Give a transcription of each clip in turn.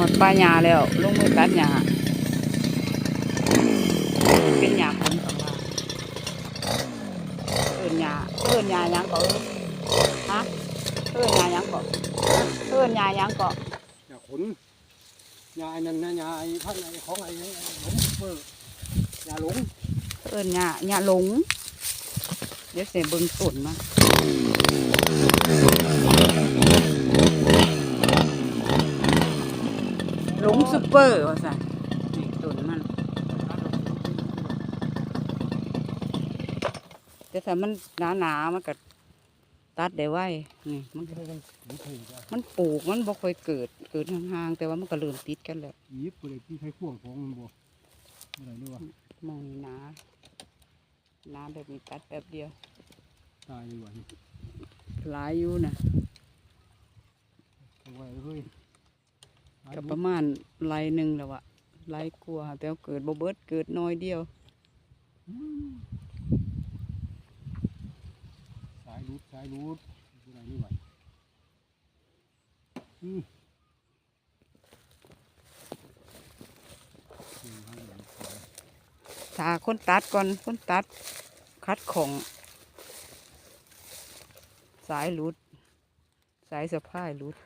อดปลายหญ้าแล้ว ลงมือตัดหญ้าเป็นหญ้าผมสองว่าเอิ้นหญ้าเอิ้นหญ้าหยังก็เอิ้นฮะเอิ้นหญ้าหยังก็เอิ้นหญ้าหยังก็อย่าขนยาไอ้นั่นนะยาไอ้พันไอ้ของไอ้หลงเปิดยาหลงเอิ้นหญ้าหญ้าหลงเดี๋ยวเสียเบิ่งต้นมาหล งซุปเปอร์ว่าซั่นนี่ต้นมันแต่ถ้ามันหนาหนาๆมันก็ตัดได้ไวนี่มันไม่ต้องไม่เคยจะมันปลูกมันบ่ค่อยเกิดเกิดห่างๆแต่ว่ามันก็เริ่มติดกันแล้วยิบไปเลยที่ใช้ข่วงของมันบ่อะไรด้วยวะมองนี่หนาหนาแบบนี้ตัดแป๊บเดียวตายดีกว่านี่หลายอยู่นะเอาไว้เฮ้ย ก็ประมาณไรหนึ่งแล้วอะไรกลัวาแต่ว่าเกิดบ่เบิดเกิดน้อยเดียวสายรูดสายรูดอะไรนี่ไหวอืมอืมให้หลังสายถ้าคนตัดก่อนคนตัด คัดของ สายหลุด สายสะพายหลุด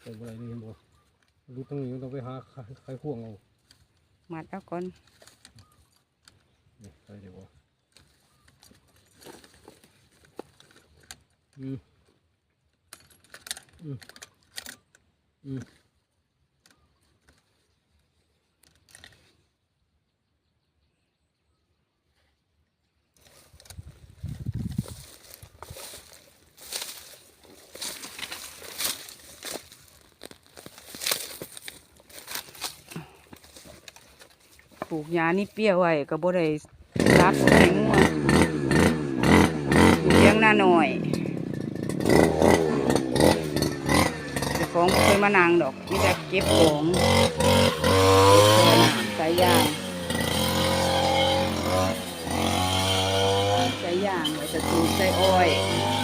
ใส่อะไรนี่เห็นบ่รู ดตรงนี้มันต้องไปหาใครข่วงเอามัดเอาก่อนนี่ใส่เดี๋ยวบ่อืมอืมอืม ลูกหญ้านี่เปรี้ยวไว้ก็บ่ได้รับ่ได้งัวเลี้ยงหน้าหน่อยของเคยมานางดอกมีแต่เก็บของเค่น้ำใส่ยางใส่ยางไว้จะสูใส่อ้อยมา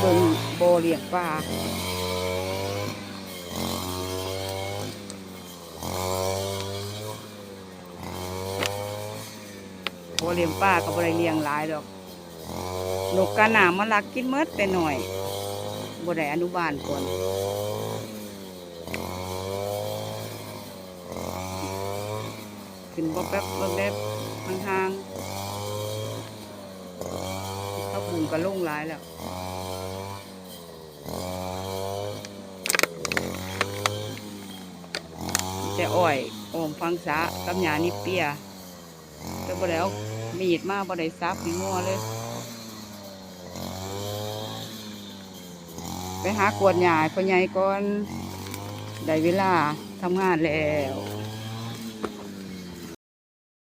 เบิ่งบ่อ เลี้ยงปลาบ่เลี้ยงปลาก็บ่ได้เลี้ยงหลายดอกนกกาหนามาลักกินเมดแต่หน่อยบ่ได้อนุบาลก่อนขึ้นบ่แป๊บบ่แป๊บห่างๆเขาบุงก็ลงหลายแล้ว แต่อ้อยโอมฟังสากับหยานิเปียแต่บ่ได้เอามีดมาบ่ได้ซับมีงัวเลย ไปหากวดหญ้าพ่อใหญ่ก่อน ได้เวลาทำงานแล้ว